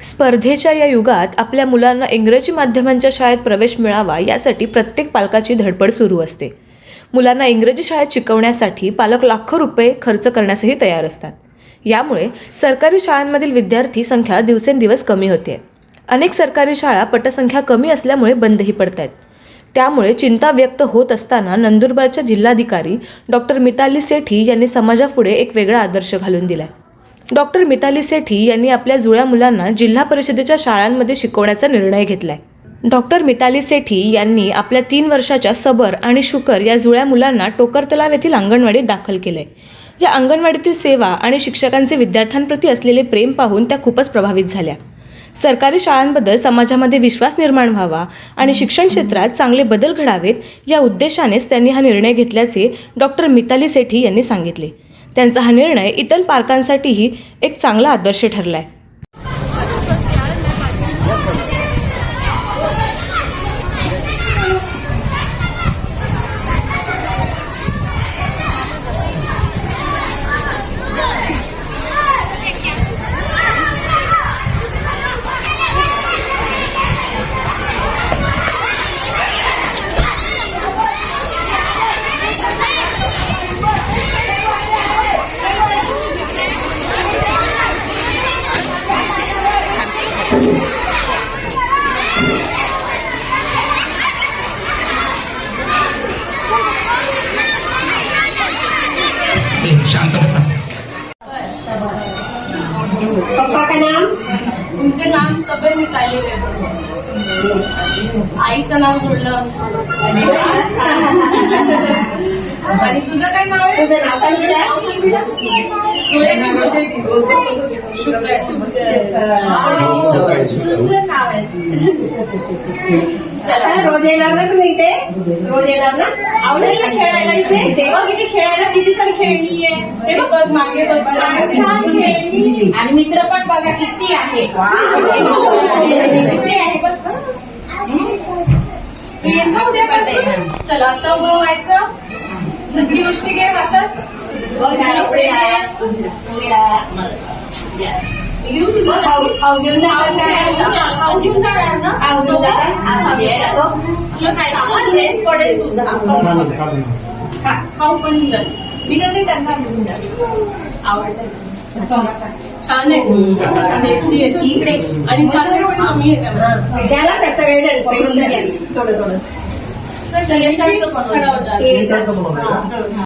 स्पर्धेच्या या युगात आपल्या मुलांना इंग्रजी माध्यमांच्या शाळेत प्रवेश मिळावा यासाठी प्रत्येक पालकाची धडपड सुरू असते. मुलांना इंग्रजी शाळेत शिकवण्यासाठी पालक लाखो रुपये खर्च करण्यासही तयार असतात. यामुळे सरकारी शाळांमधील विद्यार्थी संख्या दिवसेंदिवस कमी होते. अनेक सरकारी शाळा पटसंख्या कमी असल्यामुळे बंदही पडत आहेत त्यामुळे चिंता व्यक्त होत असताना नंदुरबारच्या जिल्हाधिकारी डॉक्टर मिताली सेठी यांनी समाजापुढे एक वेगळा आदर्श घालून दिलाय. डॉक्टर मिताली सेठी यांनी आपल्या जुळ्या मुलांना जिल्हा परिषदेच्या शाळांमध्ये शिकवण्याचा निर्णय घेतलाय. डॉक्टर मिताली सेठी यांनी आपल्या तीन वर्षाच्या सबर आणि शुकर या जुळ्या मुलांना टोकर तलाव येथील अंगणवाडीत दाखल केलंय. या अंगणवाडीतील सेवा आणि शिक्षकांचे विद्यार्थ्यांप्रती असलेले प्रेम पाहून त्या खूपच प्रभावित झाल्या. सरकारी शाळांबद्दल समाजामध्ये विश्वास निर्माण व्हावा आणि शिक्षण क्षेत्रात चांगले बदल घडावेत या उद्देशानेच त्यांनी हा निर्णय घेतल्याचे डॉक्टर मिताली सेठी यांनी सांगितले. त्यांचा हा निर्णय इतर पार्कांसाठीही एक चांगला आदर्श ठरला आहे शांत बसा पप्पा का नाम उनके नाम सबे मिताली वेबर आईचं नाव जोडलं आमचं. आणि तुझं काय नाव आहे? तुझं नाव सांगितलं. सुंदर नाव आहे चला रोज येणार ना तुम्ही इथे रोज येणार ना आवडेल ना खेळायला इथे तेव्हा किती खेळायला किती सर खेळणी आहे हे बघ मागे बघ छान खेळणी आणि मित्र पण बघा किती आहे किती आहे बघ तू येतो उद्यापासून चला आता उभं व्हायचं. सगळी गोष्टी घे हातात बघ झालं पुढे आहे. पुढे आहे. मी घेऊ तुझं खाऊ खाऊ घेऊन जातात काय? खाऊ घेऊन जाणार ना खाऊ घेऊन जातात? हा, खाऊ घेऊन जातो. तुला हा, खायचं ड्रेस पडेल तुझा खाऊ पण चल. मी तर ते त्यांना घेऊन जाते आवडतं छान आहे टेस्टी आहे इकडे आणि साखर पण कमी आहे त्याला घ्या. थोडं थोडं. हा.